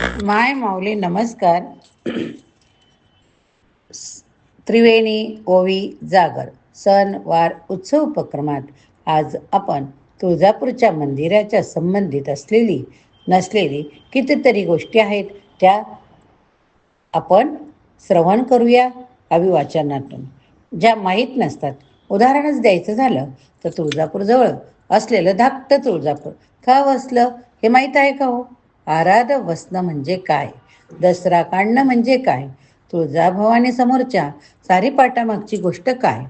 माय माऊली नमस्कार. त्रिवेणी ओवी जागर सण वार उत्सव उपक्रमात आज आपण तुळजापूरच्या मंदिराच्या संबंधित असलेली नसलेली कितीतरी गोष्टी आहेत त्या आपण श्रवण करूया अभिवाचनातून. ज्या माहीत नसतात उदाहरणच द्यायचं झालं तर तुळजापूरजवळ असलेलं धाकटं तुळजापूर का वसलं हे माहीत आहे का हो? आराध वसणं म्हणजे काय? दसरा काढणं म्हणजे काय? तुळजाभवानी समोरच्या सारीपाटामागची गोष्ट काय?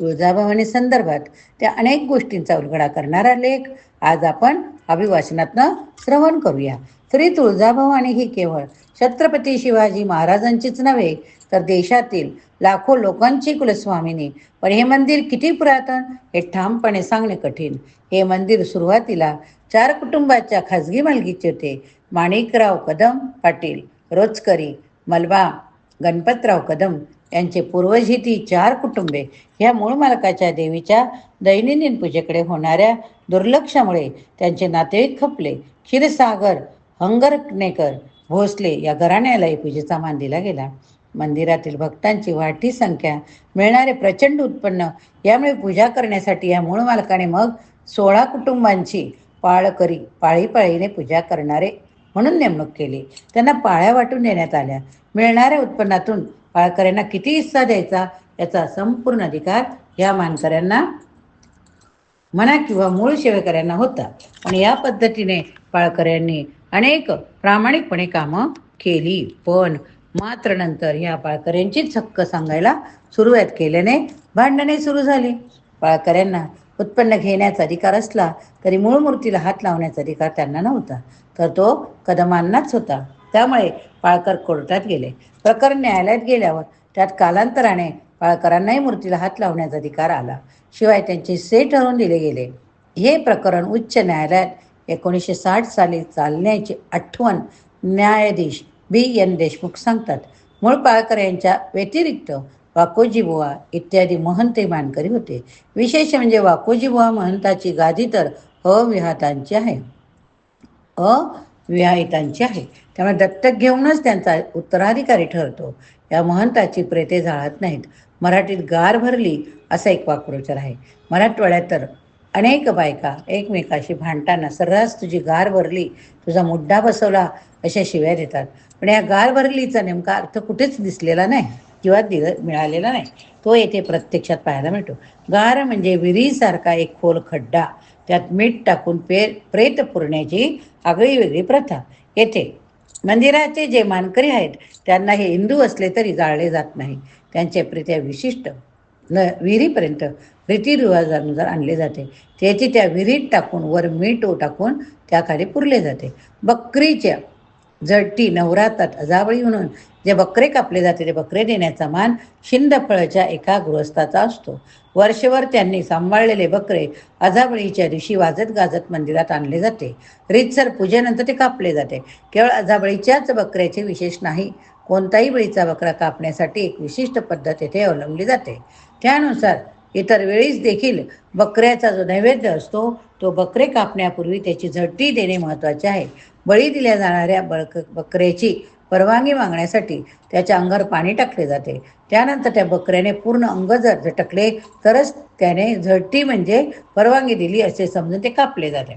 तुळजाभवानी संदर्भात त्या अनेक गोष्टींचा उलगडा करणारा लेख आज आपण अभिवाचनातनं श्रवण करूया. श्री तुळजाभवानी ही केवळ छत्रपती शिवाजी महाराजांचीच नव्हे तर देशातील लाखो लोकांची कुलस्वामिनी. पण हे मंदिर किती पुरातन हे ठामपणे सांगणे कठीण. हे मंदिर सुरुवातीला चार कुटुंबाच्या खाजगी मालकीचे होते. माणिकराव कदम पाटील रोचकरी मलबा गणपतराव कदम यांचे पूर्वज ही ती चार कुटुंबे. ह्या मूळ मालकाच्या देवीच्या दैनंदिन पूजेकडे होणाऱ्या दुर्लक्षामुळे त्यांचे नातेवाईक खपले. क्षीरसागर हंगरनेकर भोसले या घराण्यालाही पूजेचा मान दिला गेला. मंदिरातील भक्तांची वाढती संख्या मिळणारे प्रचंड उत्पन्न यामुळे पूजा करण्यासाठी या मूळ मालकाने मग सोळा कुटुंबांची पाळकरी पाळीपाळीने पूजा करणारे म्हणून नेमणूक केली. त्यांना पाळ्या वाटून देण्यात आल्या. मिळणाऱ्या उत्पन्नातून पाळकऱ्यांना किती हिस्सा द्यायचा याचा संपूर्ण अधिकार या मानकऱ्यांना म्हणा किंवा मूळ सेवेकऱ्यांना होता. आणि या पद्धतीने पाळकऱ्यांनी अनेक प्रामाणिकपणे कामं केली. पण मात्र नंतर या पाळकऱ्यांचीच हक्क सांगायला सुरुवात केल्याने भांडणे सुरू झाली. पाळकऱ्यांना उत्पन्न घेण्याचा अधिकार असला तरी मूळ मूर्तीला हात लावण्याचा अधिकार त्यांना नव्हता. तर तो कदमांनाच होता. त्यामुळे पाळकर कोर्टात गेले. प्रकरण न्यायालयात गेल्यावर त्यात कालांतराने पाळकरांनाही मूर्तीला हात लावण्याचा अधिकार आला. शिवाय त्यांचे से ठरवून दिले गेले. हे प्रकरण उच्च न्यायालयात एकोणीसशे साठ साली चालण्याची आठवण न्यायाधीश बी एन देशमुख सांगतात. मूळ पाळकर यांच्या व्यतिरिक्त वाकोजी बुवा इत्यादी महंते मानकरी होते. विशेष म्हणजे वाकोजी बुवा महंताची गादी तर अविहातांची आहे. अविवाहितांची आहे. त्यामुळे दत्तक घेऊनच त्यांचा उत्तराधिकारी ठरतो. या महंताची प्रेते जाळत नाहीत. मराठीत गार भरली असा एक वाक्प्रचार आहे. मराठवाड्यात तर अनेक बायका एकमेकाशी भांडताना सर्रास तुझी गार भरली तुझा मुड्डा बसवला अशा शिव्या देतात. पण या गार भरलीचा नेमका अर्थ कुठेच दिसलेला नाही. किंवा दिल मिळालेला नाही. तो येथे प्रत्यक्षात पाहायला मिळतो. गार म्हणजे विहिरीसारखा एक खोल खड्डा. त्यात मीठ टाकून पे प्रेत पुरण्याची आगळी वेगळी प्रथा. येथे मंदिराचे जे मानकरी आहेत त्यांना हे हिंदू असले तरी जाळले जात नाही. त्यांचे प्रीत्या विशिष्ट न विहिरीपर्यंत रीतिरिवाजानुसार आणले जाते. त्याची त्या विहिरीत टाकून वर मीठ टाकून त्याखाली पुरले जाते. बकरीच्या झडती नवरातात अजावळी म्हणून जे बकरे कापले जाते ते बकरे देण्याचा मान शिंदफळच्या एका गृहस्थाचा असतो. वर्षभर त्यांनी सांभाळलेले बकरे अजाबळीच्या दिवशी वाजत गाजत मंदिरात आणले जाते. रितसर पूजेनंतर ते कापले जाते. केवळ अजाबळीच्याच बकऱ्याचे विशेष नाही कोणताही बळीचा बकरा कापण्यासाठी एक विशिष्ट पद्धत येथे अवलंबली जाते. त्यानुसार इतर वेळीच देखील बकऱ्याचा जो नैवेद्य असतो तो बकरे कापण्यापूर्वी त्याची झडती देणे महत्त्वाचे आहे. बळी दिल्या जाणाऱ्या बळक बकऱ्याची परवानगी मागण्यासाठी त्याच्या अंगावर पाणी टाकले जाते. त्यानंतर त्या बकऱ्याने पूर्ण अंग जर झटकले तरच त्याने झडती म्हणजे परवानगी दिली असे समजून ते कापले जाते.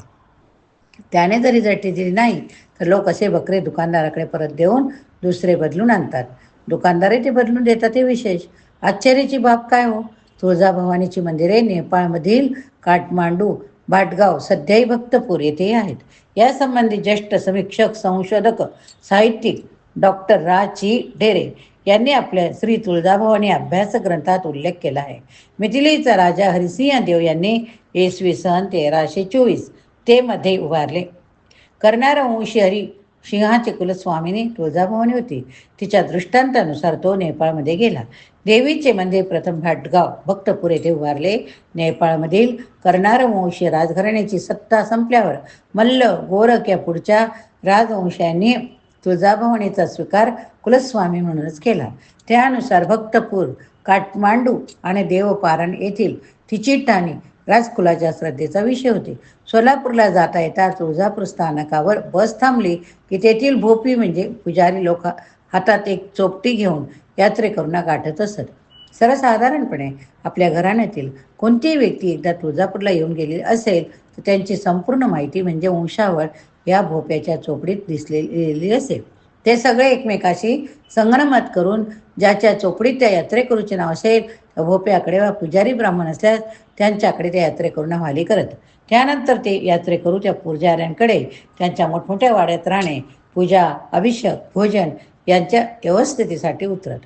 त्याने जरी झडती दिली नाही तर लोक असे बकरे दुकानदाराकडे परत देऊन दुसरे बदलून आणतात. दुकानदारही ते बदलून देतात हे विशेष. आश्चर्याची बाब काय हो? तुळजाभवानीची मंदिरे नेपाळमधील काठमांडू भाटगाव सध्याही भक्तपूर येथे आहेत. यासंबंधी ज्येष्ठ समीक्षक संशोधक साहित्यिक डॉक्टर राची ढेरे यांनी आपल्या श्री तुळजाभवानी अभ्यास ग्रंथात उल्लेख केला आहे. मिथिलेचा राजा हरिसिंह देव यांनी इसवी सन तेराशे चोवीस ते मध्ये उभारले. करणारा वंशी हरी सिंहाचे कुलस्वामिनी तुळजाभवानी होती. तिच्या दृष्टांतानुसार तो नेपाळमध्ये गेला. देवीचे मंदिर प्रथम भाटगाव भक्तपूर येथे उभारले. नेपाळमधील कर्णारवंशी राजघराण्याची सत्ता संपल्यावर मल्ल गोरख या पुढच्या राजवंशांनी तुळजाभवानीचा स्वीकार कुलस्वामी म्हणूनच केला. त्यानुसार भक्तपूर काठमांडू आणि देवपारण येथील ठिचिटाणी राजकुलाच्या श्रद्धेचा विषय होते. सोलापूरला जाता येता तुळजापूर स्थानकावर बस थांबली की तेथील भोपी म्हणजे पुजारी लोक हातात एक चोपटी घेऊन यात्रेकरूंना गाठत असत. सर्वसाधारणपणे आपल्या घराण्यातील कोणतीही व्यक्ती एकदा तुळजापूरला येऊन गेली असेल तर त्यांची संपूर्ण माहिती म्हणजे वंशावर या भोप्याच्या चोपडीत दिसलेली असेल. ते सगळे एकमेकाशी संगणमत करून ज्याच्या चोपडीत त्या यात्रेकरूचे नाव असेल त्या भोप्याकडे वा पुजारी ब्राह्मण असल्यास त्यांच्याकडे त्या यात्रेकरूंना वाली करत. त्यानंतर ते यात्रेकरू त्या पुजाऱ्यांकडे त्यांच्या मोठमोठ्या वाड्यात राहणे पूजा अभिषेक भोजन यांच्या व्यवस्थितीसाठी उतरत.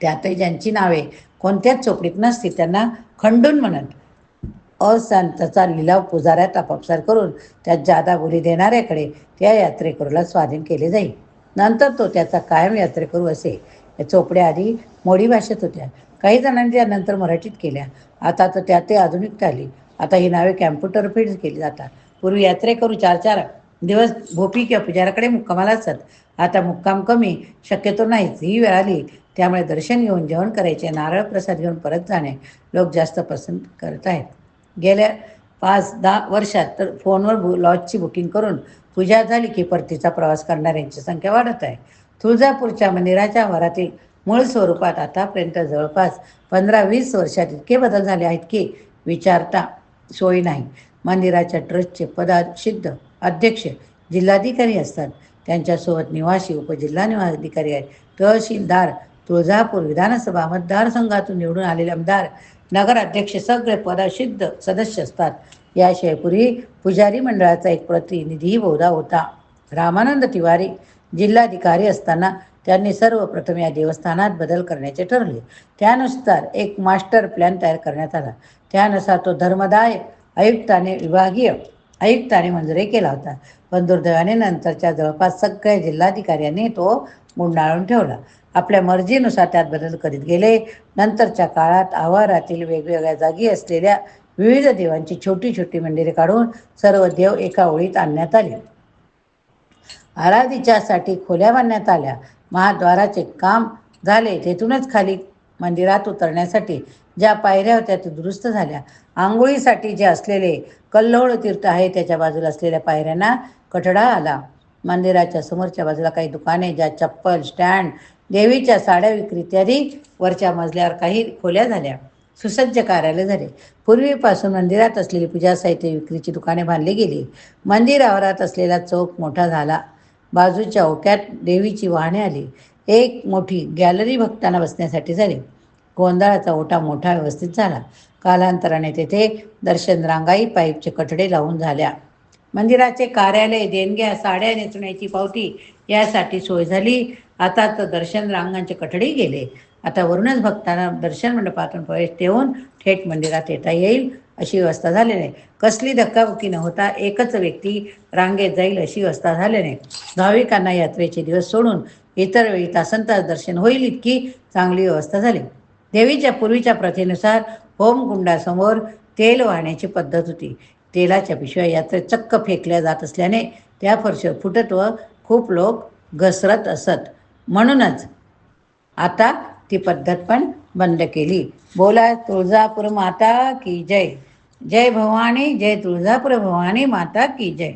त्यातही ज्यांची नावे कोणत्याच चोपडीत नसती त्यांना खंडून म्हणत. अशांतचा लिलाव पुजाऱ्यात आपापसार करून त्यात जादा बोली देणाऱ्याकडे त्या यात्रेकरूला स्वाधीन केले जाईल नंतर तो त्याचा कायम यात्रेकरू असे. या चोपड्या आधी मोडी भाषेत होत्या. काही जणांनी त्यानंतर मराठीत केल्या. आता तर त्या ते आधुनिकता आली आता ही नावे कॅम्प्युटर फीड केली जातात. पूर्वी यात्रेकरू चार चार दिवस भोपी किंवा पुजाराकडे मुक्कामाला असत. आता मुक्काम कमी शक्यतो नाहीच. ही वेळ आली. त्यामुळे दर्शन घेऊन जेवण करायचे नारळ प्रसाद घेऊन परत जाणे लोक जास्त पसंत करत आहेत. गेल्या पाच दहा वर्षात तर फोनवर बु लॉजची बुकिंग करून पूजा झाली की परतीचा प्रवास करणाऱ्यांची संख्या वाढत आहे. तुळजापूरच्या मंदिराच्या वरातील मूळ स्वरूपात आतापर्यंत जवळपास पंधरा वीस वर्षात इतके बदल झाले आहेत की विचारता सोयी नाही. मंदिराच्या ट्रस्टचे पदासिद्ध अध्यक्ष जिल्हाधिकारी असतात. त्यांच्यासोबत निवासी उपजिल्हा निवाधिकारी आहेत. तहसीलदार तुळजापूर विधानसभा मतदारसंघातून निवडून आलेले आमदार नगराध्यक्ष सगळे पदसिद्ध सदस्य असतात. याशिवाय पूर्वी पुजारी मंडळाचा एक प्रतिनिधी बहुधा होता. रामानंद तिवारी जिल्हाधिकारी असताना त्यांनी सर्वप्रथम या देवस्थानात बदल करण्याचे ठरले. त्यानुसार एक मास्टर प्लॅन तयार करण्यात आला. त्यानुसार तो धर्मदाय आयुक्ताने विभागीय आयुक्ताने मंजुरी केला होता. पण दुर्दैवाने नंतरच्या जवळपास सगळ्या जिल्हाधिकाऱ्यांनी तो गुंडाळून ठेवला. आपल्या मर्जीनुसार त्यात बदल करीत गेले. नंतरच्या काळात आवारातील वेगवेगळ्या जागी असलेल्या विविध देवांची छोटी छोटी मंदिरे काढून सर्व देव एका ओळीत आणण्यात आले. आराधीच्यासाठी खोल्या बांधण्यात आल्या. महाद्वाराचे काम झाले. तेथूनच खाली मंदिरात उतरण्यासाठी ज्या पायऱ्या होत्या त्या दुरुस्त झाल्या. आंघोळीसाठी जे असलेले कल्लोळ तीर्थ आहे त्याच्या बाजूला असलेल्या पायऱ्यांना कठडा आला. मंदिराच्या समोरच्या बाजूला काही दुकाने ज्या चप्पल स्टँड देवीच्या साड्या विक्री इत्यादी वरच्या मजल्यावर काही खोल्या झाल्या. सुसज्ज कार्यालय झाले. पूर्वीपासून मंदिरात असलेली पूजा साहित्य विक्रीची दुकाने बांधली गेली. मंदिर आवारात असलेला चौक मोठा झाला. बाजूच्या ओक्यात देवीची वाहने आली. एक मोठी गॅलरी भक्तांना बसण्यासाठी झाली. गोंधळाचा ओटा मोठा व्यवस्थित झाला. कालांतराने तेथे दर्शन रांगाई पाईपचे कठडे लावून झाल्या. मंदिराचे कार्यालय देणग्या साड्या नेसण्याची पावती यासाठी सोय झाली. आता तर दर्शन रांगांचे कठडे गेले. आता वरूनच भक्तांना दर्शन मंडपातून प्रवेश देऊन थेट मंदिरात येता येईल. अशी व्यवस्था झाल्याने कसली धक्काबुक्की न होता एकच व्यक्ती रांगेत जाईल अशी व्यवस्था झाल्याने भाविकांना यात्रेचे दिवस सोडून इतर वेळी तासनतास दर्शन होईल इतकी चांगली व्यवस्था झाली. देवीच्या पूर्वीच्या प्रथेनुसार होमकुंडासमोर तेल वाहण्याची पद्धत होती. तेलाच्या पिशव्या यात्रेत चक्क फेकल्या जात असल्याने त्या फरशीवर फुटत व खूप लोक घसरत असत. म्हणूनच आता ती पद्धत पण बंद केली. बोला तुळजापूर माता की जय. जय भवानी जय तुळजापूर भवानी माता की जय.